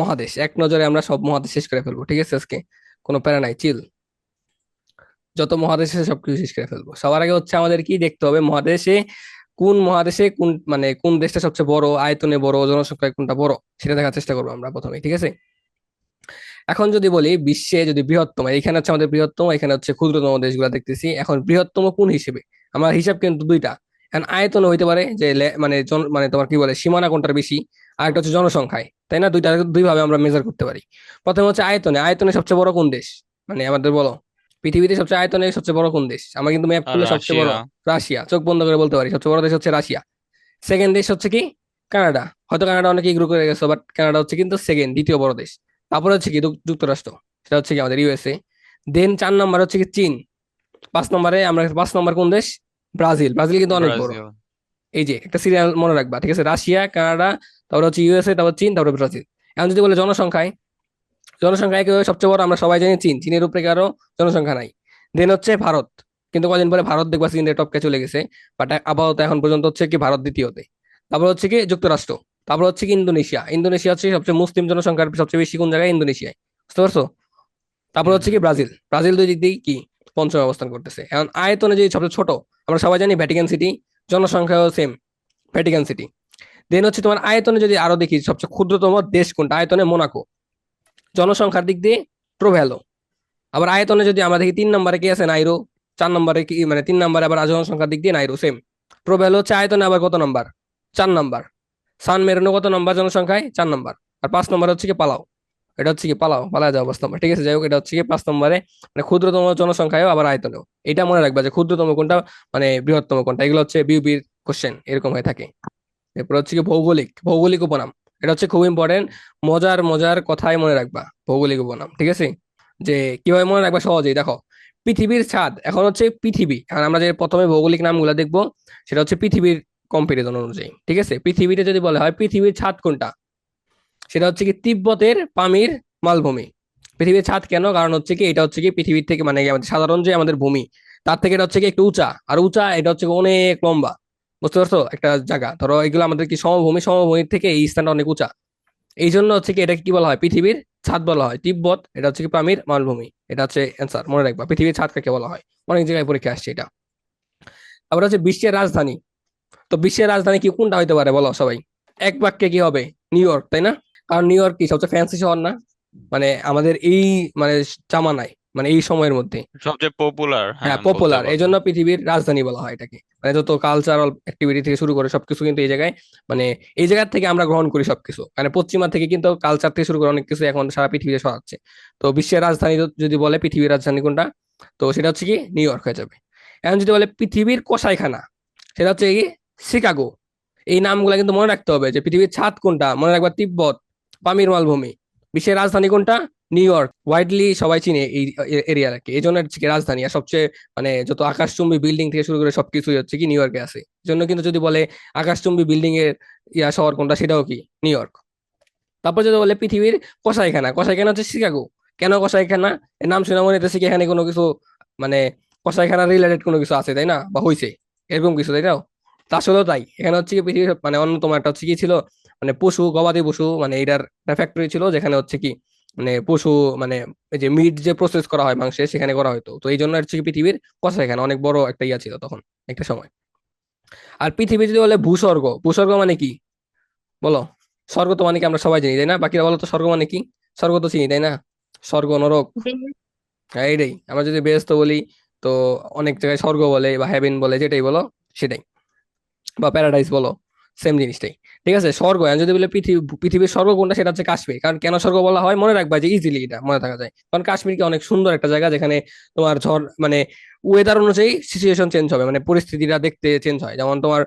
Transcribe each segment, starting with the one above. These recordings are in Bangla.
মহাদেশ, এক নজরে আমরা সব মহাদেশ শেষ করে ফেলব, ঠিক আছে, আজকে? কোনো প্যারা নাই চিল যত মহাদেশ আছে সবকিছু শেষ করে ফেলব। সবার আগে হচ্ছে আমাদের কি দেখতে হবে? মহাদেশে কোন মহাদেশে কোন মানে কোন দেশটা সবচেয়ে বড়, আয়তনে বড়, জনসংখ্যায় কোনটা বড়, সেটা দেখার চেষ্টা করব আমরা প্রথমে, ঠিক আছে? এখন যদি বলি বিশ্বে যদি বৃহত্তম এখানে হচ্ছে আমাদের বৃহত্তম, এখানে হচ্ছে ক্ষুদ্রতম দেশগুলো দেখতেছি। এখন বৃহত্তম কোন হিসেবে? আমার হিসাব কিন্তু দুইটা। এখন আয়তন হইতে পারে, যে মানে মানে তোমার কি বলে, সীমানা কোনটার বেশি? আর একটা হচ্ছে জনসংখ্যায় তাই না? দুইটা দুই ভাবে আমরা মেজার করতে পারি। প্রথমে হচ্ছে আয়তনে। আয়তনে সবচেয়ে বড় কোন দেশ? মানে আমাদের বলো পৃথিবীতে সবচেয়ে আয়তনে সবচেয়ে বড় কোন দেশ? আমরা কিন্তু ম্যাপ করলে সবচেয়ে বড় রাশিয়া। চোখ বন্ধ করে বলতে পারি সবচেয়ে বড় দেশ হচ্ছে রাশিয়া। সেকেন্ড দেশ হচ্ছে কি? কানাডা। হয়তো কানাডা অনেকে ইগ্রো করে গেছে বাট কানাডা হচ্ছে কিন্তু সেকেন্ড দ্বিতীয় বড় দেশ। তারপরে হচ্ছে কি? যুক্তরাষ্ট্র। সেটা হচ্ছে কি? আমাদের ইউএসএ দেন চার নম্বর হচ্ছে কি? চীন। পাঁচ নম্বরে আমরা পাঁচ নম্বর কোন দেশ? ব্রাজিল। ব্রাজিল কিন্তু অনেক বড়। এই যে, একটা সিরিয়াল মনে রাখবা, ঠিক আছে? রাশিয়া, কানাডা, তারপরে হচ্ছে ইউএসএ তারপর চীন, তারপরে ব্রাজিল। এখন যদি বলে জনসংখ্যায় জনসংখ্যা একেবারে সবচেয়ে বড়, আমরা সবাই জানি চীন। চীনের উপরে কারও জনসংখ্যা নাই। দেন হচ্ছে ভারত। কিন্তু কদিন পরে ভারত দেখবা চীনের টপকে চলে গেছে। বাট আপাতত এখন পর্যন্ত হচ্ছে কি ভারত দ্বিতীয়তে। তারপর হচ্ছে কি যুক্তরাষ্ট্র। তারপর হচ্ছে কি ইন্দোনেশিয়া। ইন্দোনেশিয়া হচ্ছে সবচেয়ে মুসলিম জনসংখ্যার সবচেয়ে বেশি কোন জায়গায়? ইন্দোনেশিয়ায়। বুঝতে পারছ? তারপর হচ্ছে কি ব্রাজিল। ব্রাজিল দুই দিক দিয়ে কি পঞ্চম অবস্থান করতেছে। এখন আয়তনে যে সবচেয়ে ছোট, আমরা সবাই জানি ভ্যাটিকান সিটি জনসংখ্যাও সেম ভ্যাটিকান সিটি দেন হচ্ছে তোমার আয়তনে যদি আরও দেখি, সবচেয়ে ক্ষুদ্রতম দেশ কোনটা? আয়তনে মোনাকো জনসংখ্যার দিক দিয়ে ট্রোভ্যালো আবার আয়তনে যদি আমরা দেখি, তিন নম্বরে কি আছে? নাইরো চার নম্বরে কি মানে তিন নম্বরে আবার জনসংখ্যার দিক দিয়ে নাইরো সেম ট্রোভ্যালো হচ্ছে আয়তনে আবার কত নম্বর? চার নাম্বার। সান মেরুনো কত নাম্বার জনসংখ্যায়? চার নম্বর। আর পাঁচ নম্বর হচ্ছে কি পালাও এটা হচ্ছে কি, পালাও, পালায় যাও পাঁচ নম্বর, ঠিক আছে? যাই হোক এটা হচ্ছে কি, পাঁচ নম্বরে মানে ক্ষুদ্রতম জনসংখ্যায়ও আবার আয়তনেও। এটা মনে রাখবা যে ক্ষুদ্রতম কোনটা মানে বৃহত্তম কোনটা, এগুলো হচ্ছে বিউবির কোশ্চেন এরকম হয়ে থাকে। এরপর হচ্ছে কি, ভৌগোলিক ভৌগোলিক উপনাম। এটা হচ্ছে খুব ইম্পর্টেন্ট মজার মজার কথাই মনে রাখবা, ভৌগোলিক উপনাম, ঠিক আছে? যে কীভাবে মনে রাখবা সহজেই, দেখো, পৃথিবীর ছাদ, এখন হচ্ছে পৃথিবী, এখন আমরা যে প্রথমে ভৌগোলিক নামগুলো দেখব, সেটা হচ্ছে পৃথিবীর কম্পারিজন অনুযায়ী, ঠিক আছে? পৃথিবীতে যদি বলা হয়, পৃথিবীর ছাদ কোনটা? সেটা হচ্ছে কি তিব্বতের পামির মালভূমি। পৃথিবীর ছাদ কেন? কারণ হচ্ছে কি, এটা হচ্ছে কি পৃথিবীর থেকে মানে সাধারণ যে আমাদের ভূমি, তার থেকে এটা হচ্ছে কি একটু উঁচা। আর উঁচা এটা হচ্ছে অনেক লম্বা। বুঝতে পারছ? একটা জায়গা। ধরো এগুলো আমাদের কি সমভূমি? সমভূমির থেকে এই স্থানটা অনেক উঁচা। এই জন্য হচ্ছে কি এটাকে কি বলা হয়? পৃথিবীর ছাদ বলা হয়। তিব্বত, এটা হচ্ছে কি পামির মালভূমি। এটা হচ্ছে অ্যান্সার মনে রাখবা। পৃথিবীর ছাদ কাকে বলা হয়? অনেক জায়গায় পরীক্ষা আসছে এটা। তারপরে হচ্ছে বিশ্বের রাজধানী। তো বিশ্বের রাজধানী কি কোনটা হইতে পারে বলো সবাই? এক বাক্যে কি হবে? নিউ ইয়র্ক, তাই না? কারণ নিউ ইয়র্ক কি সবচেয়ে ফ্যান্সি শহর না? মানে আমাদের এই মানে জামানায় মানে এই সময়ের মধ্যে। সবচেয়ে পপুলার হ্যাঁ পপুলার এই জন্য পৃথিবীর রাজধানী বলা হয় এটাকে। মানে যত কালচারাল অ্যাক্টিভিটি থেকে শুরু করে সবকিছু কিন্তু এই জায়গায় মানে এই জায়গা থেকে আমরা গ্রহণ করি সবকিছু। মানে পশ্চিমা থেকে কিন্তু কালচার থেকে শুরু করে অনেক কিছু এখন সারা পৃথিবীতে ছড়াচ্ছে। তো বিশ্বের রাজধানী যদি বলে পৃথিবীর রাজধানী কোনটা তো সেটা হচ্ছে কি নিউ ইয়র্ক হয়ে যাবে। এখন যদি বলে পৃথিবীর কসাইখানা সেটা হচ্ছে কি শিকাগো এই নামগুলো কিন্তু মনে রাখতে হবে যে পৃথিবীর ছাদ কোনটা? মনে রাখবা তিব্বত পামির মালভূমি। বিশ্বের রাজধানী কোনটা? New York. ওয়াইডলি সবাই চিনে এই এরিয়াটাকে। এই জন্য রাজধানী। আর সবচেয়ে মানে যত আকাশচুম্বী বিল্ডিং থেকে শুরু করে সবকিছুই হচ্ছে কি নিউ ইয়র্কে আছে। জন্য কিন্তু যদি বলে আকাশচুম্বী বিল্ডিং এর ইয়া শহর কোনটা, সেটাও কি? New York. তারপর যদি বলে পৃথিবীর কসাইখানা কসাইখানা হচ্ছে শিকাগো। কেন কসাইখানা? এর নাম শুনে মনে হচ্ছে কি এখানে কোনো কিছু মানে কসাইখানা রিলেটেড কোনো কিছু আছে, তাই না? বা হয়েছে এরকম কিছু, তাই না? তা আসলেও তাই। এখানে হচ্ছে কি পৃথিবীর মানে অন্যতম একটা হচ্ছে কি ছিল মানে পশু, গবাদি পশু মানে এটার ফ্যাক্টরি ছিল যেখানে হচ্ছে কি মানে পশু মানে যে মিট যে প্রসেস করা হয় মাংসে সেখানে করা হতো। তো এই জন্য হচ্ছে পৃথিবীর এখানে, অনেক বড় একটা ইয়া ছিল তখন, একটা সময়। আর পৃথিবী যদি বলে ভূস্বর্গ ভূস্বর্গ মানে কি? বলো। স্বর্গ তো মানে কি আমরা সবাই জানি, তাই না? বাকিরা বলো তো স্বর্গ মানে কি? স্বর্গ তো চিনি, তাই না? স্বর্গ, নরক। হ্যাঁ এইটাই। আমরা যদি বেহেস্ত বলি, তো অনেক জায়গায় স্বর্গ বলে বা হেভেন বলে যেটাই বলো, সেটাই। বা প্যারাডাইস বলো। সেম জিনিসটাই। ঠিক আছে? স্বর্গ যদি বলে পৃথিবী, পৃথিবীর স্বর্গ কোনটা সেটা হচ্ছে কাশ্মীর। কারণ কেন স্বর্গ বলা হয়? মনে রাখবা যে ইজিলি এটা মনে থাকা যায়। কারণ কাশ্মীর কি অনেক সুন্দর একটা জায়গা যেখানে তোমার ঝড় মানে ওয়েদার অনুযায়ী সিচুয়েশন চেঞ্জ হবে। মানে পরিস্থিতিটা দেখতে চেঞ্জ হয়। যেমন তোমার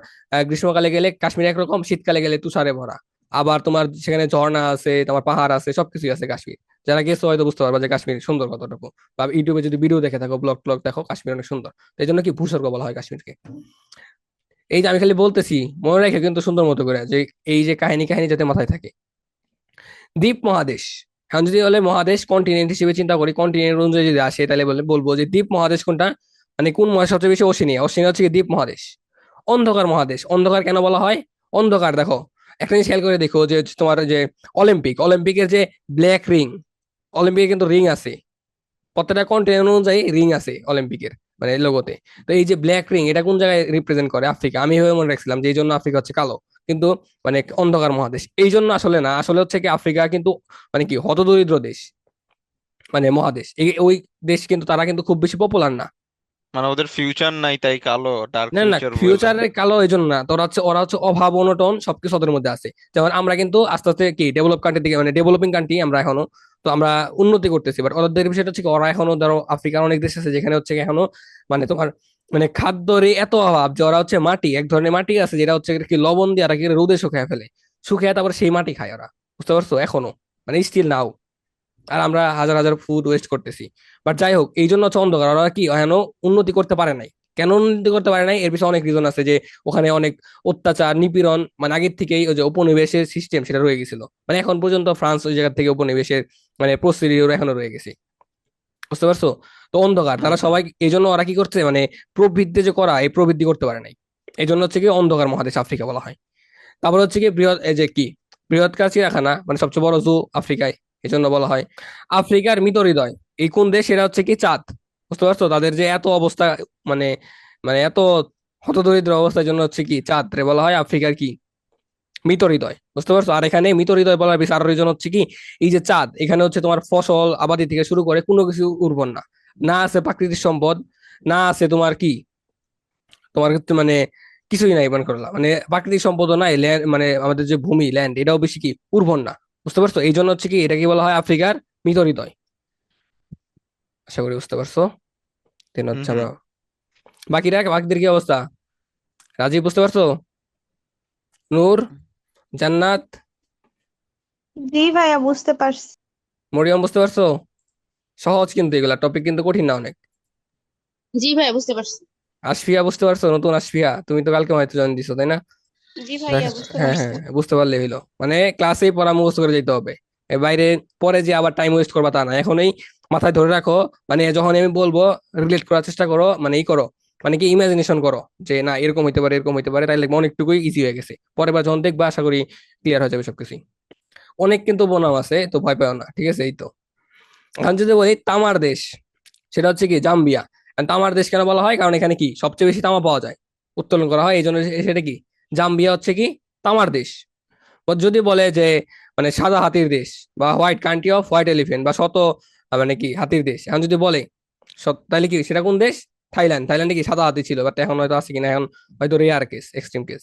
গ্রীষ্মকালে গেলে কাশ্মীর একরকম, শীতকালে গেলে তুষারে ভরা। আবার তোমার সেখানে ঝর্ণা আছে, তোমার পাহাড় আছে, সবকিছুই আছে কাশ্মীর। যারা গেছো হয়তো বুঝতে পারবা যে কাশ্মীর সুন্দর কতটুকু। বা ইউটিউবে যদি ভিডিও দেখে থাকো ব্লগ ব্লগ দেখো, কাশ্মীর অনেক সুন্দর। এই জন্য কি ভূস্বর্গ বলা হয় কাশ্মীরকে? এই যে আমি খালি বলতেছি, মনে রেখে কিন্তু সুন্দর মতো করে যে এই যে কাহিনী কাহিনী যাতে মাথায় থাকে। দ্বীপ মহাদেশ। এখন যদি বলে মহাদেশ কন্টিনেন্ট হিসেবে চিন্তা করি কন্টিনেন্ট অনুযায়ী যদি আসে, তাহলে বলে, বলব যে দ্বীপ মহাদেশ কোনটা? মানে কোন মহাদেশ সবচেয়ে বেশি অশ্বিনী অশ্বিনী হচ্ছে দ্বীপ মহাদেশ। অন্ধকার মহাদেশ। অন্ধকার কেন বলা হয়? অন্ধকার, দেখো, একটা জিনিস খেয়াল করে দেখো যে তোমার যে অলিম্পিক, অলিম্পিকের যে ব্ল্যাক রিং অলিম্পিকে কিন্তু রিং আছে। প্রত্যেকটা কন্টিনেন্ট অনুযায়ী রিং আছে অলিম্পিকের। মানে লোগোতে। তো এই যে ব্ল্যাক রিং এটা কোন জায়গায় রিপ্রেজেন্ট করে? আফ্রিকা। আমি এভাবে মনে রাখছিলাম যে এই জন্য আফ্রিকা হচ্ছে কালো। কিন্তু মানে অন্ধকার মহাদেশ। এই জন্য আসলে না আসলে হচ্ছে কি আফ্রিকা কিন্তু মানে কি হতদরিদ্র দেশ। মানে মহাদেশ। ওই দেশ কিন্তু তারা কিন্তু খুব বেশি পপুলার না। মানে ওদের ফিউচার নাই তাই কালো ডার্ক না না ফিউচারের কালো এই জন্য না। তোরা হচ্ছে ওরা হচ্ছে অভাব অনটন সবকিছু ওদের মধ্যে আছে। যেমন আমরা কিন্তু আস্তে আস্তে কি ডেভেলপ কান্ট্রি দিকে মানে ডেভেলপিং কান্ট্রি আমরা এখনও তো আমরা উন্নতি করতেছি। বাট ওদের বিষয়টা হচ্ছে ওরা এখনও ধরো আফ্রিকার অনেক দেশ আছে যেখানে হচ্ছে এখনও মানে তোমার মানে খাদ্যের এত অভাব যে ওরা হচ্ছে মাটি, এক ধরনের মাটি আছে যেটা হচ্ছে কি লবণ দিয়ে আর কি রোদে শুকায় ফেলে। শুকিয়ে তারপর সেই মাটি খায় ওরা। বুঝতে পারছ? এখনও। মানে স্টিল নাও আর আমরা হাজার হাজার ফুড ওয়েস্ট করতেছি। বাট যাই হোক এই জন্য হচ্ছে অন্ধকার। ওরা কি এখনও উন্নতি করতে পারে নাই। কেন উন্নতি করতে পারে নাই, এর পিছনে অনেক রিজন আছে যে ওখানে অনেক অত্যাচার, নিপীড়ন মানে আগের থেকেই ওই যে উপনিবেশের সিস্টেম সেটা রয়ে গেছিল। মানে এখন পর্যন্ত ফ্রান্স ওই জায়গা থেকে উপনিবেশের মানে প্রসিডিওর এখনও রয়ে গেছে। বুঝতে পারছ? তো অন্ধকার, তারা সবাই এই জন্য ওরা কি করছে? মানে প্রবৃদ্ধি যে করা, এই প্রবৃদ্ধি করতে পারে নাই। এই জন্য হচ্ছে কি অন্ধকার মহাদেশ আফ্রিকা বলা হয়। তারপর হচ্ছে কি বৃহৎ, এই যে কি? বৃহৎকার চিড়িয়াখানা মানে সবচেয়ে বড় জু আফ্রিকায় এই জন্য বলা হয়। আফ্রিকার মৃত হৃদয় এই কোন দেশ? সেটা হচ্ছে কি চাঁদ। বুঝতে পারছ? তাদের যে এত অবস্থা মানে মানে এত হতদরিদ্র অবস্থার জন্য হচ্ছে কি চাঁদ রে বলা হয় আফ্রিকার কি? মৃত হৃদয় বুঝতে পারছ? আর এখানে মৃত হৃদয় বলার বেশি আরও রিজন হচ্ছে কি? এই যে চাঁদ, এখানে হচ্ছে তোমার ফসল আবাদি থেকে শুরু করে কোনো কিছু উর্বর না। না আছে প্রাকৃতিক সম্পদ, না আছে তোমার কি? তোমার হচ্ছে মানে কিছুই নাই মনে করলা। মানে প্রাকৃতিক সম্পদও নাই ল্যান্ড মানে আমাদের যে ভূমি ল্যান্ড এটাও বেশি কি উর্বর না। বুঝতে পারছ? এই জন্য হচ্ছে কি এটা কি বলা হয় আফ্রিকার মৃত হৃদয় আশা করি বুঝতে পারছ? দেন হচ্ছে আমরা বাকিরা বাকিদের কি অবস্থা? রাজীব বুঝতে পারছ? নূর জান্নাত? জি ভাইয়া বুঝতে পারছি। মরিয়ম বুঝতে পারছ? সহজ কিন্তু এগুলা টপিক কিন্তু কঠিন না অনেক। জি ভাইয়া বুঝতে পারছি। আশফিয়া বুঝতে পারছ? নতুন আশফিয়া তুমি তো কালকে হয়তো জয়েন দিছো তাই না? জি ভাইয়া বুঝতে হ্যাঁ হ্যাঁ বুঝতে পারলে হইল। মানে ক্লাসেই পড়া মুখস্থ করে যেতে হবে। বাইরে পরে যে আবার টাইম ওয়েস্ট করবা তা না। এখনই মাথায় ধরে রাখো মানে যখন আমি বলব রিলেট করার চেষ্টা করো মানে এই করো মানে কি ইমাজিনেশন করো, যে না, এরকম হইতে পারে, এরকম হইতে পারে, তাইলে অনেকটুকুই ইজি হয়ে গেছে। পরের বার যখন দেখবা, আশা করি ক্লিয়ার হয়ে যাবে সবকিছু অনেক কিন্তু বনাম আছে, তো ভয় পাও না, ঠিক আছে, এই তো। এখন যদি বলি তামার দেশ, সেটা হচ্ছে কি, জাম্বিয়া। তামার দেশ কেন বলা হয়? কারণ এখানে কি, সবচেয়ে বেশি তামা পাওয়া যায়, উত্তোলন করা হয় এই জন্য সেটা কি, জাম্বিয়া হচ্ছে কি, তামার দেশ। বা, যদি বলে যে মানে সাদা হাতির দেশ, বা white country of white elephant বা শত মানে কি হাতির দেশ। এখন যদি বলে তাহলে কি, সেটা কোন দেশ? থাইল্যান্ড। থাইল্যান্ডে কি সাদা হাতি ছিল? বাট এখন হয়তো আছে কিনা, এখন হয়তো রেয়ার কেস এক্সট্রিম কেস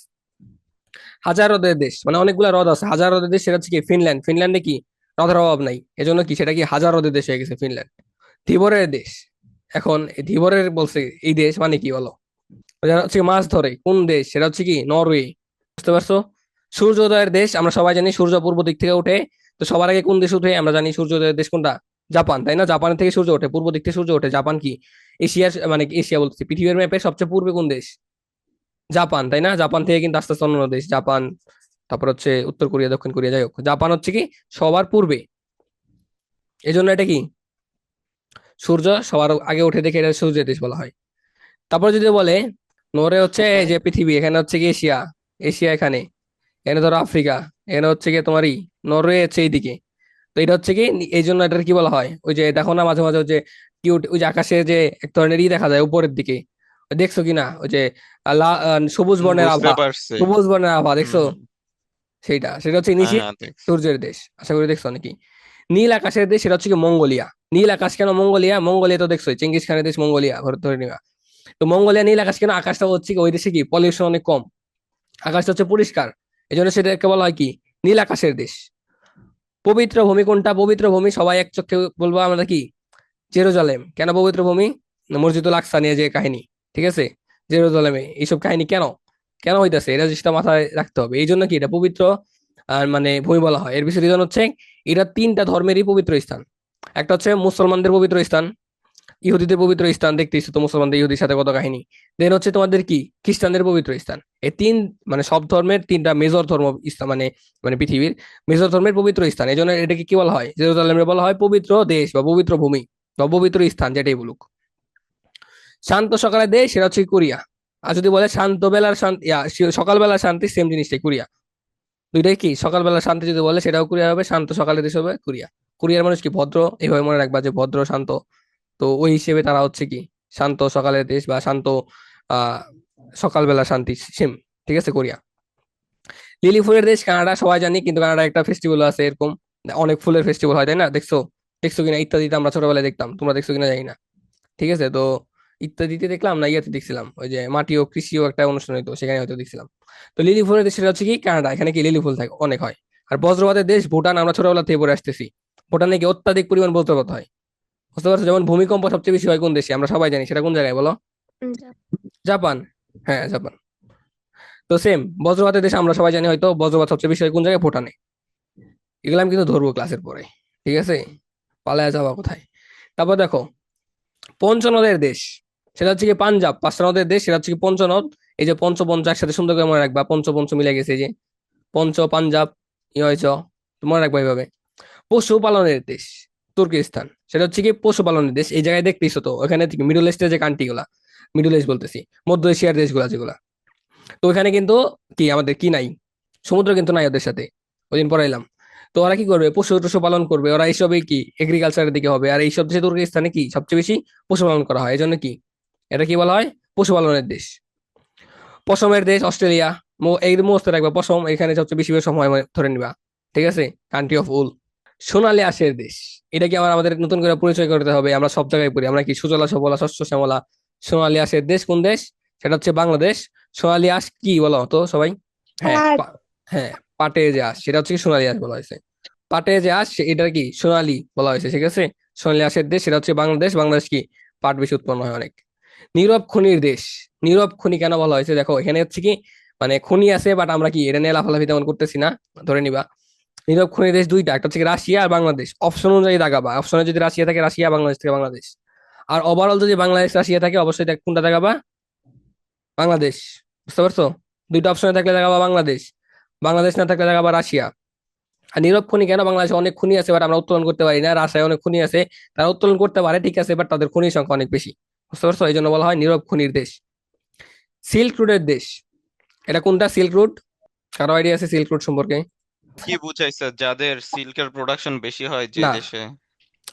হাজার হ্রদের দেশ মানে অনেকগুলো হ্রদ আছে। হাজার হ্রদের দেশ সেটা হচ্ছে কি, ফিনল্যান্ড। ফিনল্যান্ডে কি হ্রদের অভাব নাই। এজন্য কি, সেটা কি হাজার হ্রদের দেশ হয়ে গেছে ফিনল্যান্ড। ধীবরের দেশ। এখন ধীবরের বলছে, এই দেশ মানে কি বলো? যারা হচ্ছে মাছ ধরে। কোন দেশ? সেটা হচ্ছে কি, নরওয়ে। বুঝতে পারছ? সূর্যোদয়ের দেশ, আমরা সবাই জানি সূর্য পূর্ব দিক থেকে উঠে। তো সবার আগে কোন দেশ উঠে? আমরা জানি সূর্যোদয়ের দেশ কোনটা? জাপান, তাই না? জাপান থেকে সূর্য ওঠে, পূর্ব দিক থেকে সূর্য ওঠে। জাপান কি? এশিয়ার মানে এশিয়া বলছি? পৃথিবীর ম্যাপে সবচেয়ে পূর্বে কোন দেশ? জাপান, তাই না? জাপান থেকে কিন্তু আস্তে আস্তে অন্যান্য দেশ, জাপান, তারপর হচ্ছে উত্তর কোরিয়া, দক্ষিণ কোরিয়া, যাই হোক। জাপান হচ্ছে কি? সবার পূর্বে। এই জন্য এটা কি? সূর্য সবার আগে উঠে দেখে এটা সূর্যের দেশ বলা হয়। তারপর যদি বলে, নরে হচ্ছে যে পৃথিবী, এখানে হচ্ছে কি এশিয়া এশিয়া এখানে এখানে ধরো আফ্রিকা, এখানে হচ্ছে কি তোমারই নরওয়ে হচ্ছে এইদিকে। এটা হচ্ছে কি এই জন্য এটার কি বলা হয়? ওই যে দেখো না মাঝে মাঝে ওই যে কিউট ওই যে আকাশে যে এক ধরনের ই দেখা যায় উপরের দিকে। দেখছ কি না ওই যে সবুজ বর্ণের আভা। সবুজ বর্ণের আভা দেখছ? সেটা সেটা হচ্ছে হ্যাঁ নিশীথ হ্যাঁ দেখছি। সূর্যের দেশ আশা করি দেখছ নাকি? নীল আকাশের দেশ সেটা হচ্ছে কি মঙ্গোলিয়া। নীল আকাশ কেন মঙ্গোলিয়া? মঙ্গোলিয়া তো দেখছ চেঙ্গিস খানের দেশ মঙ্গোলিয়া ধরে ধরে নিবা। তো মঙ্গোলিয়া নীল আকাশ কেন? আকাশটা হচ্ছে কি ওই দেশে কি পলিউশন অনেক কম। আকাশটা হচ্ছে পরিষ্কার। এই জন্য সেটাকে বলা হয় কি নীল আকাশের দেশ। পবিত্র ভূমি কোনটা? পবিত্র ভূমি, সবাই এক চোখে বলব আমরা কি? জেরুজালেম। কেন পবিত্র ভূমি? মসজিদুল আকসা নিয়ে যে কাহিনী, ঠিক আছে? জেরুজালেমে। এইসব কাহিনী কেন? কেন হইতাছে? এটা জিনিসটা মাথায় রাখতে হবে। এই জন্য কি এটা পবিত্র, আর মানে ভূমি বলা হয়। এর বিষয়ে রিজন হচ্ছে এটা তিনটা ধর্মেরই পবিত্র স্থান। একটা হচ্ছে মুসলমানদের পবিত্র স্থান ইহুদিদের পবিত্র স্থান দেখতেইছো তো মুসলমানদের ইহুদির সাথে কত কাহিনী। দেন হচ্ছে তোমাদের কি? খ্রিস্টানদের পবিত্র স্থান। এই তিন মানে সব ধর্মের তিনটা মেজর ধর্ম মানে মানে পৃথিবীর মেজর ধর্মের পবিত্র স্থান। এই জন্য এটাকে কি বলা হয়? জেরুজালেমে বলা হয় পবিত্র দেশ বা পবিত্র ভূমি বা পবিত্র স্থান, যেটাই বলুক। শান্ত সকালের দেশ, সেটা হচ্ছে কোরিয়া। আর যদি বলে শান্ত বেলার শান্তি সকালবেলার শান্তি সেম জিনিসটাই, কোরিয়া। দুইটাই কি? সকালবেলা শান্তি যদি বলে, সেটাও কোরিয়া হবে, শান্ত সকালের দেশ হবে, কোরিয়া। কোরিয়ার মানুষ কি ভদ্র? এইভাবে মনে রাখবা যে ভদ্র, শান্ত। তো ওই হিসেবে তারা হচ্ছে কি শান্ত সকালের দেশ বা শান্ত সকালবেলা শান্তি সেম, ঠিক আছে, কোরিয়া। লিলি ফুলের দেশ, কানাডা, সবাই জানি, কিন্তু কানাডা একটা ফেস্টিভ্যাল আছে এরকম। অনেক ফুলের ফেস্টিভ্যাল হয়, তাই না? দেখছ? দেখছ কিনা? ইত্যাদিতে আমরা ছোটবেলায় দেখতাম। তোমরা দেখছ কিনা জানি না। ঠিক আছে? তো ইত্যাদিতে দেখলাম, না, ইয়াতে দেখছিলাম। ওই যে মাটি ও কৃষি ও একটা অনুষ্ঠান হইতো, সেখানে হয়তো দেখছিলাম। তো লিলি ফুলের দেশ সেটা হচ্ছে কি? কানাডা। এখানে কি লিলি ফুল থাকে? অনেক হয়। আর বজ্রপাতের দেশ ভুটান, আমরা ছোটবেলা থেকে পড়ে আসতেছি। ভুটানে কি অত্যাধিক পরিমাণ বজ্রপাত হয়। বুঝতে পারছ? যেমন ভূমিকম্প সবচেয়ে বেশি হয় কোন দেশে? আমরা সবাই জানি। সেটা কোন জায়গায় বলো? জাপান। হ্যাঁ জাপান। তো সেম বজ্রপাতের দেশে আমরা সবাই জানি হয়তো বজ্রপাত সবচেয়ে বেশি হয় কোন জায়গায়? ভুটানে। এগুলো আমি কিন্তু ধরবো ক্লাসের পরে। ঠিক আছে? পালায়া যাওয়া কোথায়? তারপর দেখো পঞ্চনদের দেশ। সেটা হচ্ছে কি পাঞ্জাব পাঁচটা দেশ। সেটা হচ্ছে কি পঞ্চনদ। এই যে পঞ্চ পঞ্চ একসাথে সুন্দর করে মনে রাখবা। পঞ্চ পঞ্চ মিলে গেছে এই যে। পঞ্চ পাঞ্জাব ই হয়েছ। মনে রাখবা এইভাবে। পশুপালনের দেশ। তুর্কিস্তান। সেটা হচ্ছে কি পশুপালনের দেশ। এই জায়গায় দেখতেইছো তো ওখানে মিডল ইস্টের যে কান্ট্রি গুলা মিডল ইস্ট বলতেছি, মধ্য এশিয়ার দেশগুলা যেগুলা। তো ওখানে কিন্তু কি আমাদের কি নাই? সমুদ্র কিন্তু নাই ওদের সাথে। ওইদিন পড়াইলাম তো ওরা কি করবে? পশু টশু পালন করবে। ওরা এইসবে কি এগ্রিকালচারের দিকে হবে। আর এইসব দেশে তুর্কিস্তানে কি সবচেয়ে বেশি পশুপালন করা হয়? এই জন্য কি? এটা কি বলা হয়? পশুপালনের দেশ। পশমের দেশ, অস্ট্রেলিয়া। এই মস্ত রাখবে পশম এখানে সবচেয়ে বেশি সময় ধরে নিবা। ঠিক আছে? কান্ট্রি অফ উল সোনালী আঁশের দেশ। এটা কি আমার আমাদের নতুন করে পরিচয় করতে হবে। আমরা সব জায়গায় পড়ি। আমরা কি সুজলা সবলা শস্য শ্যামলা সোনালী আঁশের দেশ কোন দেশ? সেটা হচ্ছে বাংলাদেশ। সোনালী আঁশ কি বলো তো সবাই? হ্যাঁ হ্যাঁ পাটে যে আঁশ। সেটা হচ্ছে কি সোনালী আঁশ বলা হয়েছে। পাটে যে আঁশ সে- এটা কি? সোনালী বলা হয়েছে ঠিক আছে? সোনালী আঁশের দেশ সেটা হচ্ছে বাংলাদেশ। বাংলাদেশ কি? পাট বেশি উৎপন্ন হয় অনেক। নীরব খনির দেশ। নীরব খনি কেন বলা হয়েছে? দেখো এখানে হচ্ছে কি মানে খনি আছে বাট আমরা কি এটা নিয়ে লাফালাফি তেমন করতেছি না। ধরে নিবা। নীরব খনির দেশ দুইটা, একটা হচ্ছে রাশিয়া আর বাংলাদেশ। অপশন অনুযায়ী দাগাবা অপশনে যদি রাশিয়া থাকে, রাশিয়া, বাংলাদেশ থেকে বাংলাদেশ। আর ওভারঅল যদি বাংলাদেশ, রাশিয়া থাকে, অবশ্যই কোনটা দাগাবা বাংলাদেশ। বুঝতে পারছ? দুইটা অপশনে থাকলে দেখাবা বাংলাদেশ। বাংলাদেশ না থাকলে দেখাবা রাশিয়া। আর নীরব খনি কেন? বাংলাদেশে অনেক খনি আছে বাট আমরা উত্তোলন করতে পারি না। রাশিয়ায় অনেক খুনি আছে, তারা উত্তোলন করতে পারে, ঠিক আছে বাট তাদের খুনির সংখ্যা অনেক বেশি। বুঝতে পারছ? এই জন্য বলা হয় নীরব খনির দেশ। সিল্ক রুটের দেশ। এটা কোনটা? সিল্ক রুট কারও আইডিয়া আছে সিল্ক রুট সম্পর্কে? কি বুঝাইছে? যাদের সিল্কের প্রোডাকশন বেশি হয় যে না। দেশে?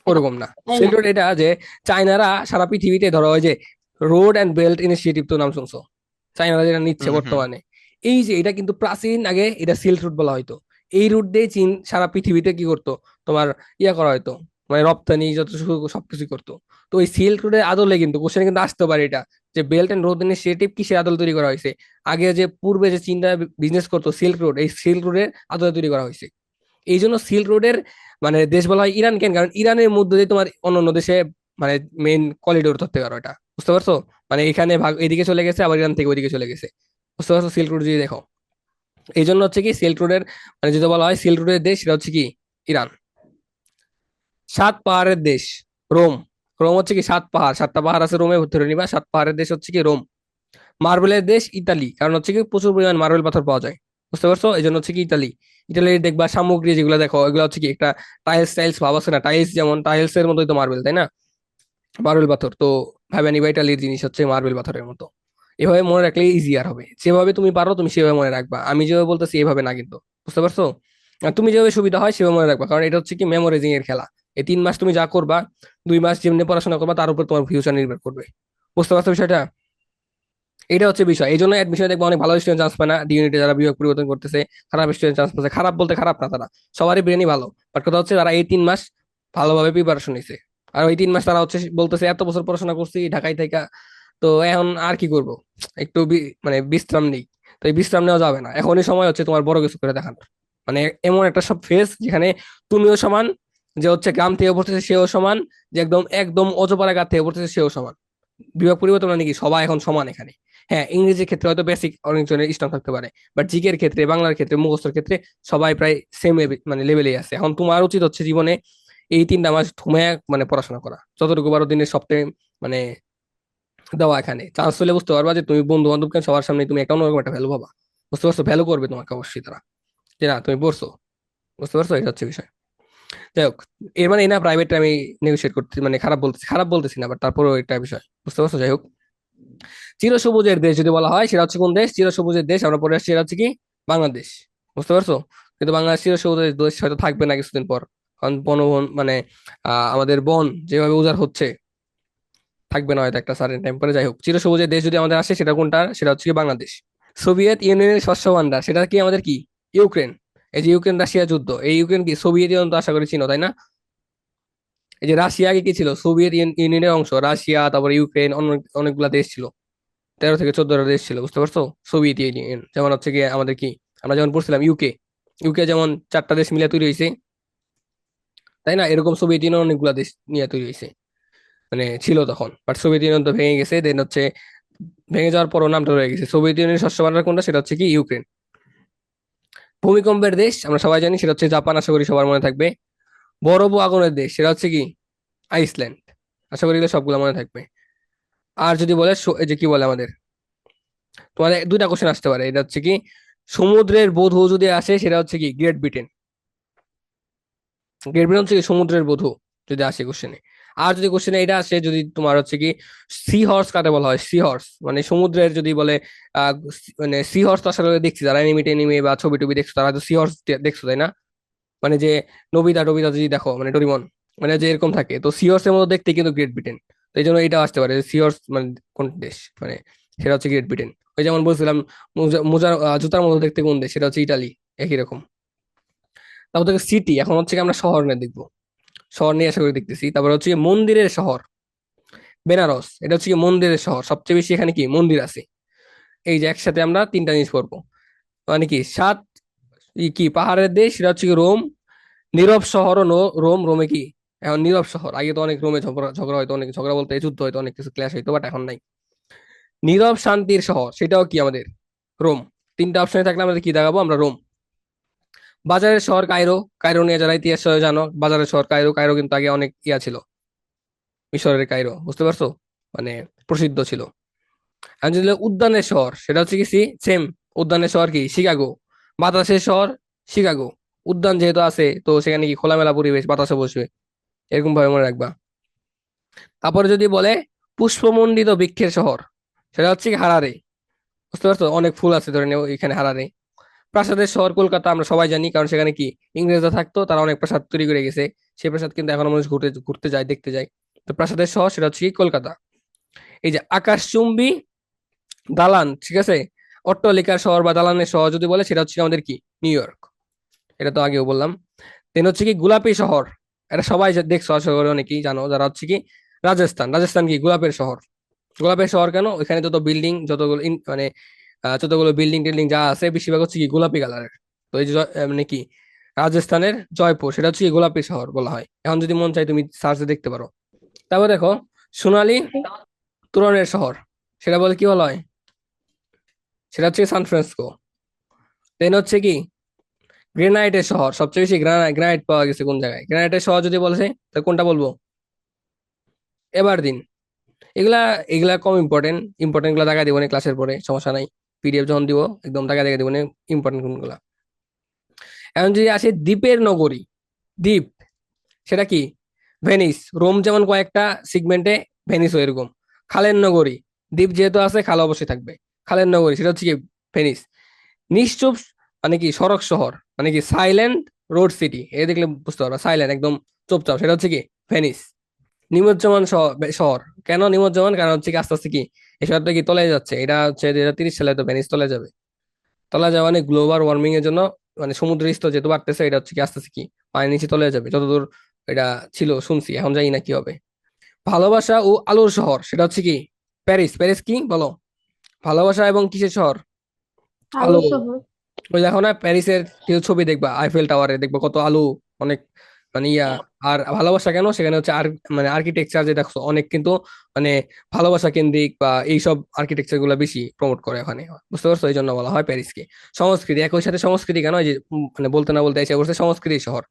ওরকম না। সিল্ক রোড এটা যে চায়নারা সারা পৃথিবীতে ধরো ওই যে রোড অ্যান্ড বেল্ট ইনিশিয়েটিভ তো নাম শুনছো? চায়নারা যেটা নিচ্ছে হুম হুম। বর্তমানে। এই যে এটা কিন্তু প্রাচীন আগে এটা সিল্ক রুট বলা হয়তো এই রুট দিয়ে চীন সারা পৃথিবীতে কি করতো? তোমার ইয়া করা হয়তো মানে রপ্তানি যত সবকিছু করতো। তো ওই সিল্ক রুটের আদলে কিন্তু কোশ্চেন কিন্তু আসতে পারে এটা। যে বেল্ট এন্ড রোড ইনিশিয়েটিভ কিসের আদলে তৈরি করা হয়েছে? আগে যে পূর্বে যে চীনরা বিজনেস করতো সিল্ক রোড এই সিল্ক রোডের আদলে তৈরি করা হয়েছে। এই জন্য সিল্ক রোডের মানে দেশ বলা হয় ইরান কেন? কারণ ইরানের মধ্যে দিয়ে তোমার অন্যান্য দেশে মানে মেইন করিডোর ধরতে পারো এটা। বুঝতে পারছ? মানে এখানে ভাগ, এদিকে চলে গেছে, আবার ইরান থেকে ওইদিকে চলে গেছে। বুঝতে পারছ সিল্ক রোড যদি দেখো? এই জন্য হচ্ছে কি সিল্ক রোডের মানে যদি বলা হয় সিল্ক রোডের দেশ সেটা হচ্ছে কি? ইরান। সাত পাহাড়ের দেশ, রোম। রোম হচ্ছে কি সাত পাহাড়, সাতটা পাহাড় আছে রোমে ধরে নিবা, সাত পাহাড়ের দেশ হচ্ছে কি রোম। মার্বেলের দেশ ইতালি, কারণ হচ্ছে কি প্রচুর পরিমাণ মার্বেল পাথর পাওয়া যায়, বুঝতে পারছ? এই জন্য হচ্ছে কি ইতালি। ইতালির দেখবা সামগ্রী যেগুলো দেখো, এগুলো হচ্ছে কি একটা টাইলস টাইলস ভাব আছে না? টাইলস যেমন টাইলস এর মতোই তো মার্বেল, তাই না? মার্বেল পাথর, তো ভাবে নিবা ইটালির জিনিস হচ্ছে মার্বেল পাথরের মতো। এভাবে মনে রাখলে ইজিয়ার হবে। যেভাবে তুমি পারো, তুমি সেভাবে মনে রাখবা। আমি যেভাবে বলতেছি এভাবে না কিন্তু, বুঝতে পারছ? তুমি যেভাবে সুবিধা হয়, সেভাবে মনে রাখবা, কারণ এটা হচ্ছে কি মেমোরাইজিং এর খেলা। এই তিন মাস তুমি যা করবা, দুই মাস যেমনি পড়াশোনা করবা, তার উপর তোমার ফিউচার নির্ভর করবে। বুঝতে পারছ বিষয়টা? এটা হচ্ছে বিষয়। এই জন্য অ্যাডমিশনে দেখব অনেক ভালো স্টুডেন্ট চান্স পায় না। ডি ইউনিটে যারা বিভাগ পরিবর্তন করতেছে, খারাপ স্টুডেন্ট চান্স পাচ্ছে। খারাপ বলতে খারাপ না তারা। সবারই ব্রেনই ভালো। বাট কথা হচ্ছে তারা এই তিন মাস ভালোভাবে প্রিপারেশন নিছে। আর ওই তিন মাস তারা হচ্ছে বলতেছে, এত বছর পড়াশোনা করছি ঢাকায় থেকে তো এখন আর কি করব? একটু মানে বিশ্রাম নেই। তো এই বিশ্রাম নেওয়া যাবে না। এখনই সময় হচ্ছে তোমার বড় কিছু করে দেখানোর। মানে এমন একটা সব ফেস যেখানে তুমিও সমান যে হচ্ছে গ্রাম থেকে পড়তেছে সেও সমান, যে একদম একদম অজপাড়া গাছ থেকে পড়তেছে সেও সমান। বিভাগ পরিবর্তন মানে কি? সবাই এখন সমান এখানে। হ্যাঁ ইংরেজির ক্ষেত্রে হয়তো বেসিক অনেকজনের স্ট্রং থাকতে পারে বাট জিকের ক্ষেত্রে, বাংলার ক্ষেত্রে, মুখস্থর ক্ষেত্রে সবাই প্রায় সেম মানে লেভেলেই আছে। এখন তোমার উচিত হচ্ছে জীবনে এই তিনটা মাস ঘুমায় মানে পড়াশোনা করা। যতটুকু বারো দিনের সপ্তাহে মানে দেওয়া এখানে। চান্স হলে বুঝতে পারবা যে তুমি বন্ধু বান্ধবকে সবার সামনে তুমি একটা অন্যরকম একটা ভ্যালু পাবা। বুঝতে পারছ? ভ্যালু করবে তোমাকে অবশ্যই তারা। যে না, তুমি পড়ছো। বুঝতে পারছ? এটা হচ্ছে বিষয়। যাই হোক, এর মানে না প্রাইভেট আমি নেগোশিয়েট করতে মানে খারাপ বলতেছি খারাপ বলতেছি না বাট তারপরেও এটা বিষয়, বুঝতে পারছ? যাই হোক। চিরসবুজের দেশ যদি বলা হয়, সেটা হচ্ছে কোন দেশ? চিরসবুজের দেশ, আমরা পড়ে আসছি, সেটা হচ্ছে কি? বাংলাদেশ, বুঝতে পারছ? কিন্তু বাংলাদেশ চিরসবুজ দেশ হয়তো থাকবে না কিছুদিন পর, কারণ বনবন মানে আমাদের বন যেভাবে উজাড় হচ্ছে, থাকবে না হয়তো একটা সার্টেন টাইম পরে, যাই হোক। চিরসবুজের দেশ যদি আমাদের আসে, সেটা কোনটা? সেটা হচ্ছে কি বাংলাদেশ। সোভিয়েত ইউনিয়নের শস্য ভান্ডার সেটা কি আমাদের কি? ইউক্রেন। এই যে ইউক্রেন রাশিয়া যুদ্ধ, এই ইউক্রেন কি সোভিয়েত ইউনিয়ন তো আশা করি চিনো, তাই না? এই যে রাশিয়া আগে কি ছিল? সোভিয়েত ইউনিয়নের অংশ, রাশিয়া, তারপর ইউক্রেন অনেক অনেকগুলা দেশ ছিল। তেরো থেকে চোদ্দটা দেশ ছিল, বুঝতে পারছ? সোভিয়েত ইউনিয়ন, যেমন হচ্ছে কি আমাদের কি, আমরা যেমন পড়ছিলাম ইউকে ইউকে যেমন চারটা দেশ মিলে তৈরি হয়েছে তাই না? এরকম সোভিয়েত ইউনিয়ন অনেকগুলা দেশ নিয়ে তৈরি হয়েছে মানে ছিল তখন বাট সোভিয়েত ইউনিয়ন তো ভেঙে গেছে দেন হচ্ছে, ভেঙে যাওয়ার পরও নামটা রয়ে গেছে। সোভিয়েত শস্য ভান্ডার কোনটা? সেটা হচ্ছে কি, ইউক্রেন। ভূমিকম্পের দেশ, আমরা সবাই জানি, সেটা হচ্ছে জাপান, আশা করি সবার মনে থাকবে। বরফ ও আগুনের দেশ, সেটা হচ্ছে কি? আইসল্যান্ড। আশা করি সবগুলো মনে থাকবে। আর যদি বলে যে কি বলে আমাদের? তোমাদের দুইটা কোশ্চেন আসতে পারে। এটা হচ্ছে কি, সমুদ্রের বধূ যদি আসে, সেটা হচ্ছে কি গ্রেট ব্রিটেন গ্রেট ব্রিটেন হচ্ছে কি, সমুদ্রের বধূ যদি আসে কোশ্চেনে আর যদি কোশ্চেন এটা আসে, যদি তোমার হচ্ছে কি সি হর্স কাকে বলা হয়? সি হর্স মানে সমুদ্রের যদি বলে মানে সি হর্স তো আসলে দেখছি, যারা এনিমে টেনিমে বা ছবি টবি দেখছ, তারা তো সি হর্স দেখছ, তাই না? মানে যে নবিতা, টবিতা যদি দেখো মানে ডোরিমন মানে যে এরকম থাকে, তো সি হর্স এর মতো দেখতে কিন্তু গ্রেট ব্রিটেন তো এই জন্য এটা আসতে পারে সি হর্স মানে কোন দেশ? মানে সেটা হচ্ছে গ্রেট ব্রিটেন ওই যেমন বলছিলাম, মোজা- মোজার জুতার মতো দেখতে কোন দেশ? সেটা হচ্ছে ইটালি একই রকম। তারপর থেকে সিটি এখন হচ্ছে আমরা শহর নিয়ে দেখব। শহর নিয়ে আশা করি দেখতেছি। তারপর হচ্ছে মন্দিরের শহর, বেনারস, এটা হচ্ছে কি মন্দিরের শহর। সবচেয়ে বেশি এখানে কি? মন্দির আছে। এই যে একসাথে আমরা তিনটা জিনিস পড়ব মানে কি? সাত কি? পাহাড়ের দেশ, সেটা হচ্ছে কি রোম। নীরব শহর ও রোম, রোমে কি? এখন নীরব শহর। আগে তো অনেক রোমে ঝগড়া ঝগড়া হয়তো, অনেক ঝগড়া বলতে, যুদ্ধ হয়তো, অনেক কিছু ক্লাশ হইতো বাট এখন নাই। নীরব শান্তির শহর, সেটাও কি আমাদের? রোম। তিনটা অপশনে থাকলে আমাদের কি দেখাবো? আমরা রোম। বাজারের শহর কায়রো কায়রো নিয়ে যারা ইতিহাস জানো, বাজারের শহর কায়রো কায়রো কিন্তু আগে অনেক ইয়া ছিল। মিশরের কায়রো, বুঝতে পারছ? মানে প্রসিদ্ধ ছিল। যদি উদ্যানের শহর, সেটা হচ্ছে কি সি সেম উদ্যানের শহর কি? শিকাগো বাতাসের শহর শিকাগো উদ্যান যেহেতু আছে, তো সেখানে কি খোলামেলা পরিবেশ বাতাসে বসবে। এরকম ভাবে মনে রাখবা। তারপরে যদি বলে পুষ্পমণ্ডিত বৃক্ষের শহর, সেটা হচ্ছে কি হারারে। বুঝতে পারছ? অনেক ফুল আছে ধরে নেও এখানে হারারে। প্রাসাদের শহর কলকাতা আমরা সবাই জানি, কারণ সেখানে কি ইংরেজরা থাকতো, তারা অনেক প্রাসাদ তৈরি করে গেছে। সেই প্রাসাদ কিন্তু এখনও মানুষ ঘুরতে ঘুরতে যায়, দেখতে যায়। তো প্রাসাদের শহর সেটা হচ্ছে কি কলকাতা। এই যে আকাশচুম্বী দালান, ঠিক আছে? অট্টালিকার শহর বা দালানের শহর যদি বলে, সেটা হচ্ছে আমাদের কি? New York. এটা তো আগেও বললাম। দেন হচ্ছে কি গোলাপি শহর। এটা সবাই দেখছ, আশা করি অনেকেই জানো, যারা হচ্ছে কি রাজস্থান। রাজস্থান কি? গোলাপের শহর। গোলাপের শহর কেন? ওইখানে যত বিল্ডিং যতগুলো মানে যতগুলো বিল্ডিং টিল্ডিং যা আছে, বেশিরভাগ হচ্ছে কি গোলাপি কালারের তো এই মানে কি, রাজস্থানের জয়পুর, সেটা হচ্ছে গোলাপি শহর বলা হয়। এখন যদি মন চাই তুমি সার্চে দেখতে পারো। তারপর দেখো, সোনালী তুরনের শহর, সেটা বলে কি বলা হয়? সেটা হচ্ছে সান ফ্রান্সিসকো। দেন হচ্ছে কি, গ্রেনাইটের শহর, সবচেয়ে বেশি গ্রানাইট গ্রানাইট পাওয়া গেছে কোন জায়গায়? গ্রানাইটের শহর যদি বলছে তাহলে কোনটা বলব? এবার দিন এগুলা এগুলা কম ইম্পর্টেন্ট ইম্পর্টেন্টগুলা দেখা দিব ক্লাসের পরে, সমস্যা নাই। পিডিএফ যখন দিব, একদম দেখা দেখা দিব না ইম্পর্টেন্ট কোনগুলা। এখন যদি আসে দ্বীপের নগরী, দ্বীপ, সেটা কি? ভেনিস। রোম যেমন কয়েকটা সিগমেন্টে ভেনিসও এরকম। খালের নগরী, দ্বীপ যেহেতু আছে, খাল অবশ্যই থাকবে। খালের নগরী, সেটা হচ্ছে কি? ভেনিস। নিশ্চুপ মানে কি? সড়ক শহর মানে কি? সাইলেন্ট রোড সিটি এ দেখলে বুঝতে পারবা। সাইলেন্ট একদম চুপচাপ। সেটা হচ্ছে কি? ভেনিস। নিমজ্জমান শহর। কেন নিমজ্জমান? কারণ হচ্ছে কি, আস্তে আস্তে কি? এই শহরটা কি তলায় যাচ্ছে? এটা হচ্ছে দুই হাজার তিরিশ সালে তো ভেনিস তলায় যাবে। তলায় যাওয়া মানে গ্লোবাল ওয়ার্মিং এর জন্য মানে সমুদ্রের স্তর যেহেতু বাড়তেছে এটা হচ্ছে কি আস্তে আস্তে কি পানি নিচে তলায় যাবে। যতদূর এটা ছিল শুনছি এখন জানি না কি হবে। ভালোবাসা ও আলোর শহর সেটা হচ্ছে কি প্যারিস। প্যারিস কি? বলো। ভালোবাসা এবং কিসের শহর? আলো। ওই দেখো না প্যারিসের কিছু ছবি দেখবা আইফেল টাওয়ারে দেখবা কত আলো অনেক মানে ইয়া, আর ভালোবাসা কেন? সেখানে হচ্ছে আর মানে আর্কিটেকচার যে দেখছ, অনেক কিন্তু মানে ভালোবাসা কেন্দ্রিক বা এইসব আর্কিটেকচারগুলা বেশি প্রমোট করে ওখানে। বুঝতে পারছ? এই জন্য বলা হয় প্যারিসকে সংস্কৃতি, একই সাথে সংস্কৃতি কেন? যে মানে বলতে না বলতে এসে বলছে সংস্কৃতি শহর।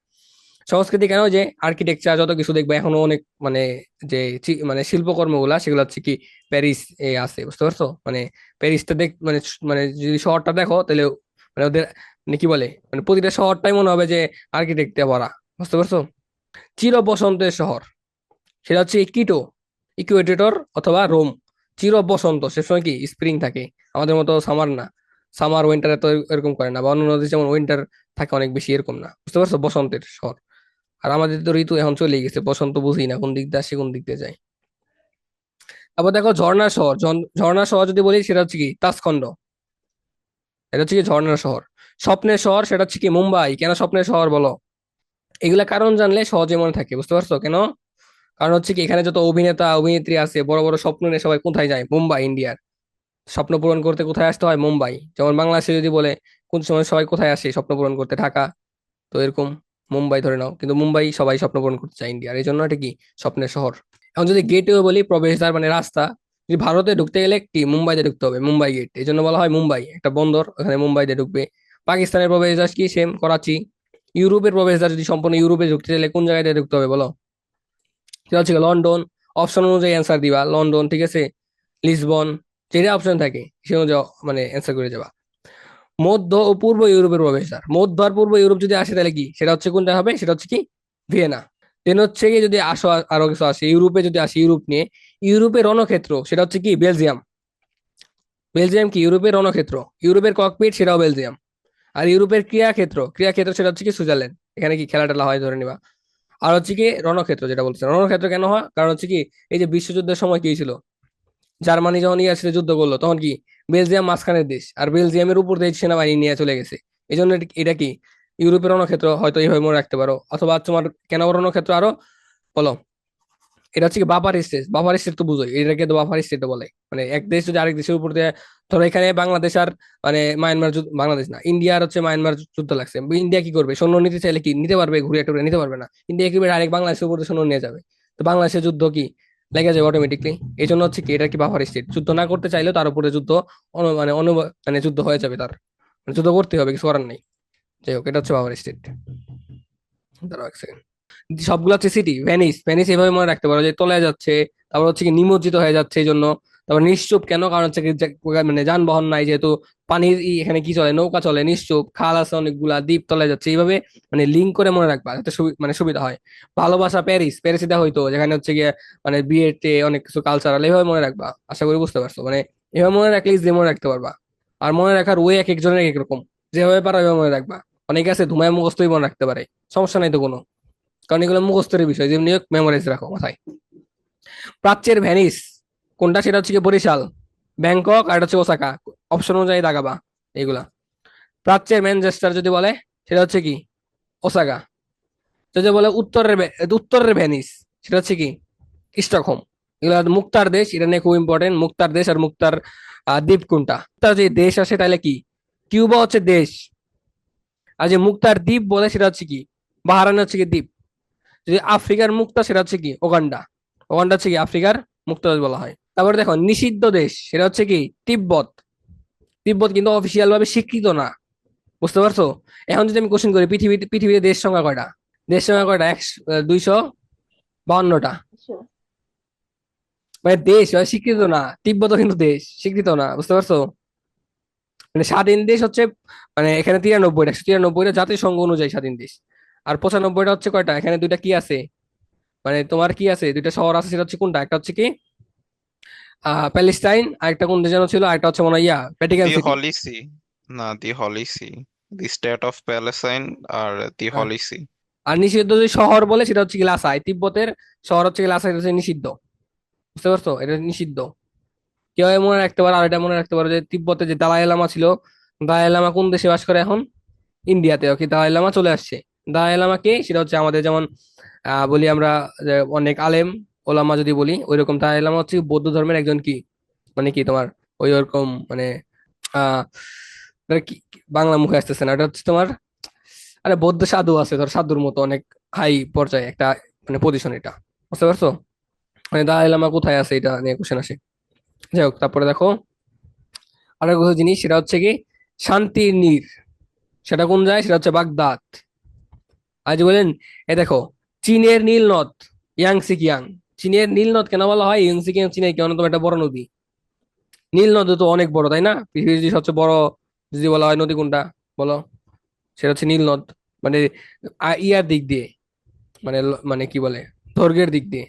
সংস্কৃতি কেন? যে আর্কিটেকচার যত কিছু দেখবে, এখনও অনেক মানে যে মানে শিল্পকর্মগুলা সেগুলো হচ্ছে কি প্যারিস এ আছে, বুঝতে পারছ? মানে প্যারিসটা দেখ মানে মানে যদি শহরটা দেখো, তাহলে মানে ওদের মানে কি বলে? মানে প্রতিটা শহরটাই মনে হবে যে আর্কিটেক্ট ভরা বুঝতে পারছ? চির বসন্তের শহর। সেটা হচ্ছে কিটো ইকুয়েটেটর অথবা রোম। চির বসন্ত সে সময় কি? স্প্রিং থাকে। আমাদের মতো সামার না। সামার, উইন্টারে তো এরকম করে না। বা অন্য নদী যেমন উইন্টার থাকে অনেক বেশি এরকম না। বুঝতে পারছ? বসন্তের শহর। আর আমাদের তো ঋতু এখন চলে গেছে। বসন্ত বুঝি না কোন দিক দিয়ে আসে, কোন দিক দিয়ে যায়। তারপর দেখো ঝর্ণা শহর। ঝর্ণা শহর যদি বলি, সেটা হচ্ছে কি? তাজখণ্ড এটা হচ্ছে কি ঝর্ণা শহর। স্বপ্নের শহর, সেটা হচ্ছে কি মুম্বাই। কেন স্বপ্নের শহর বলো? এগুলা কারণ জানলে সহজে মনে থাকে, বুঝতে পারছ কেন? কারণ হচ্ছে কি, এখানে যত অভিনেতা, অভিনেত্রী আছে, বড় বড় স্বপ্ন নিয়ে সবাই কোথায় যায়? মুম্বাই, ইন্ডিয়ার। স্বপ্ন পূরণ করতে কোথায় আসতে হয়? মুম্বাই। যেমন বাংলাদেশে যদি বলে, কোন সময় সবাই কোথায় আসে স্বপ্ন পূরণ করতে? ঢাকা। তো এরকম মুম্বাই ধরে নাও। কিন্তু মুম্বাই সবাই স্বপ্ন পূরণ করতে চায় ইন্ডিয়ার। এই জন্য এটা কি? স্বপ্নের শহর। এখন যদি গেটওয়ে বলি, প্রবেশদ্বার মানে রাস্তা। যদি ভারতে ঢুকতে গেলে কি? মুম্বাইতে ঢুকতে হবে, মুম্বাই গেট এই জন্য বলা হয় মুম্বাই। একটা বন্দর, ওখানে মুম্বাইতে ঢুকবে। পাকিস্তানের প্রবেশদ্বার কি? সেম করাচি। ইউরোপের প্রবেশদ্বার যদি সম্পূর্ণ ইউরোপে ঢুকতে চাইলে কোন জায়গায় ঢুকতে হবে বলো? সেটা হচ্ছে লন্ডন। অপশন অনুযায়ী অ্যান্সার দিবা। লন্ডন, ঠিক আছে? লিসবন যেটা অপশন থাকে, সে অনুযায়ী মানে অ্যান্সার করে যাবা। মধ্য ও পূর্ব ইউরোপের প্রবেশদ্বার। মধ্য আর পূর্ব ইউরোপ যদি আসে তাহলে কি? সেটা হচ্ছে কোনটা হবে? সেটা হচ্ছে কি? ভিয়েনা। দেন হচ্ছে কি যদি আসো, আরও কিছু আসে, ইউরোপে যদি আসে, ইউরোপ নিয়ে, ইউরোপের রণক্ষেত্র, সেটা হচ্ছে কি? বেলজিয়াম। বেলজিয়াম কি? ইউরোপের রণক্ষেত্র। ইউরোপের ককপিট সেটাও বেলজিয়াম। আর ইউরোপের ক্রীড়াক্ষেত্র ক্রীড়াক্ষেত্র সেটা হচ্ছে কি সুইজারল্যান্ড। এখানে কি খেলা টেলা হয় ধরে নিবা। আর হচ্ছে কি রণক্ষেত্র যেটা বলছে রণক্ষেত্র কেন হয়? কারণ হচ্ছে কি এই যে বিশ্বযুদ্ধের সময় কি ছিল জার্মানি যখন ইয়ার সাথে যুদ্ধ করল, তখন কি বেলজিয়াম মাঝখানের দেশ, আর বেলজিয়ামের উপর দিয়ে সেনাবাহিনী নিয়ে চলে গেছে। এই জন্য এটি- কি? ইউরোপের রণক্ষেত্র হয়তো এইভাবে মনে রাখতে পারো। অথবা তোমার কেন রণক্ষেত্র আরও? বলো। এটা হচ্ছে কি বাফার স্টেট। বাফার স্টেট তো বুঝোই, এটাকে তো বাফার স্টেট বলে। মানে এক দেশ যদি আরেক দেশের উপর দিয়ে ধরো এখানে বাংলাদেশ আর মানে মায়ানমার যুদ্ধ, বাংলাদেশ না, ইন্ডিয়া আর হচ্ছে মায়ানমার যুদ্ধ লাগছে। ইন্ডিয়া কি করবে? সৈন্য নিতে চাইলে কি নিতে পারবে? ঘুরে টুরে নিতে পারবে না। ইন্ডিয়া কি আরেক বাংলাদেশের উপর সৈন্য নিয়ে যাবে। তো বাংলাদেশের যুদ্ধ কি? লেগে যাবে অটোমেটিকলি এই জন্য হচ্ছে কি, এটা কি বাফার স্টেট যুদ্ধ না করতে চাইলেও তার উপরে যুদ্ধ মানে অনু মানে যুদ্ধ হয়ে যাবে তার। মানে যুদ্ধ করতে হবে, কিছু করার নেই। যাই হোক, এটা হচ্ছে বাফার স্টেট সবগুলো হচ্ছে সিটি ভেনিস ভেনিস এভাবে মনে রাখতে পারো যে তলায় যাচ্ছে, তারপর হচ্ছে কি নিমজ্জিত হয়ে যাচ্ছে এই জন্য তারপর নিশ্চুপ কেন? কারণ হচ্ছে মানে যানবাহন নাই যেহেতু, পানির এখানে কি চলে? নৌকা চলে, নিশ্চুপ, খাল আছে অনেকগুলা, দ্বীপ তলায় যাচ্ছে। এইভাবে মানে লিঙ্ক করে মনে রাখবা, যাতে মানে সুবিধা হয়। ভালোবাসা প্যারিস প্যারিসে দেওয়া হইতো যেখানে হচ্ছে গিয়ে মানে বিয়েতে অনেক কিছু কালচারাল এইভাবে মনে রাখবা। আশা করি বুঝতে পারছ মানে এভাবে মনে রাখলে ইজিলি মনে রাখতে পারবা। আর মনে রাখার ওয়ে এক একজনের এক এক রকম। যেভাবে পারো ওইভাবে মনে রাখবা। অনেকে আছে, ধুমায় মুখস্থই মনে রাখতে পারে। সমস্যা নাই তো কোনো। কারণ এগুলো মুখস্থের বিষয়, যেমনি মেমোরাইজ রাখো মাথায়। প্রাচ্যের ভ্যানিস কোনটা? সেটা হচ্ছে কি বরিশাল, ব্যাংকক আর হচ্ছে ওসাকা। অপশন অনুযায়ী দাগাবা এইগুলা। প্রাচ্যের ম্যানচেস্টার যদি বলে, সেটা হচ্ছে কি? ওসাকা। যদি বলে উত্তরের উত্তরের ভ্যানিস সেটা হচ্ছে কি? স্টকহোম। এগুলো মুক্তার দেশ, এটা নিয়ে খুব ইম্পর্টেন্ট মুক্তার দেশ আর মুক্তার দ্বীপ কোনটা? মুক্তার যে দেশ আছে তাহলে কি? কিউবা হচ্ছে দেশ। আর যে মুক্তার দ্বীপ বলে, সেটা হচ্ছে কি? বাহারান হচ্ছে কি দ্বীপ। যদি আফ্রিকার মুক্তা, সেটা হচ্ছে কি? ওগান্ডা। ওগান্ডা হচ্ছে কি? আফ্রিকার মুক্তা বলা হয়। তারপরে দেখো নিষিদ্ধ দেশ সেটা হচ্ছে কি? তিব্বত। তিব্বত কিন্তু অফিসিয়াল ভাবে স্বীকৃত না। বুঝতে পারছ? এখন যদি আমি কোশ্চেন করি পৃথিবীতে পৃথিবীতে দেশ সংখ্যা কয়টা? দেশ সংখ্যা কয়টা? একশো দুইশো বাউন্নটা মানে দেশ মানে স্বীকৃত না। তিব্বত কিন্তু দেশ স্বীকৃত না। বুঝতে পারছ? মানে স্বাধীন দেশ হচ্ছে মানে এখানে তিরানব্বইটা একশো তিরানব্বইটা জাতিসংঘ অনুযায়ী স্বাধীন দেশ। আর পঁচানব্বইটা হচ্ছে কয়টা? এখানে দুইটা কি আছে? মানে তোমার কি আছে? দুইটা শহর আছে সেটা হচ্ছে কোনটা? একটা হচ্ছে কি? প্যালেস্টাইন আর একটা কোন দেশ যেন ছিল আর একটা হচ্ছে মনে হয় yeah Vatican the City Holy See না the Holy See the State of Palestine R the হ্যাঁ। হলি সি আর নিষিদ্ধ যে শহর বলে সেটা হচ্ছে কি লাসাই। তিব্বতের শহর হচ্ছে কি লাসাই এটা হচ্ছে নিষিদ্ধ। বুঝতে পারছ? এটা নিষিদ্ধ। কেউ মনে রাখতে পারো আর এটা মনে রাখতে পারো যে তিব্বতে যে দালাই লামা ছিল দালাই লামা কোন দেশে বাস করে এখন? ইন্ডিয়াতে ওকে দালাই লামা চলে আসছে। দালাই লামা কে? সেটা হচ্ছে আমাদের যেমন আহ বলি আমরা অনেক আলেম ওলামা যদি বলি ওই রকম দালাই লামা হচ্ছে বৌদ্ধ ধর্মের একজন কি? মানে কি তোমার ওই ওরকম মানে আহ কি- বাংলা মুখে আসতেছে না, এটা হচ্ছে তোমার, আরে বৌদ্ধ সাধু আছে, ধর সাধুর মতো অনেক হাই পর্যায়ে একটা মানে পজিশন এটা, বুঝতে পারছ? মানে দালাই লামা কোথায় আছে এটা নিয়ে কোশ্চেন আসে। যাই হোক, তারপরে দেখো, আরেক কিছু জিনিস, সেটা হচ্ছে কি, শান্তির নীর, সেটা কোন যায় সেটা হচ্ছে বাগদাদ। আজ বলেন এ দেখো, চীনের নীল নদ ইয়াংসি কিয়াং চীনের নীল নদ কেন বলা হয়? কেন চীনের কি অন্যতম একটা বড় নদী। নীল নদ তো অনেক বড়, তাই না? পৃথিবীর যে সবচেয়ে বড় যদি বলা হয়, নদী কোনটা? বলো। সেটা হচ্ছে নীল নদ। মানে ইয়ার দিক দিয়ে। মানে মানে কি বলে? দৈর্ঘ্যের দিক দিয়ে।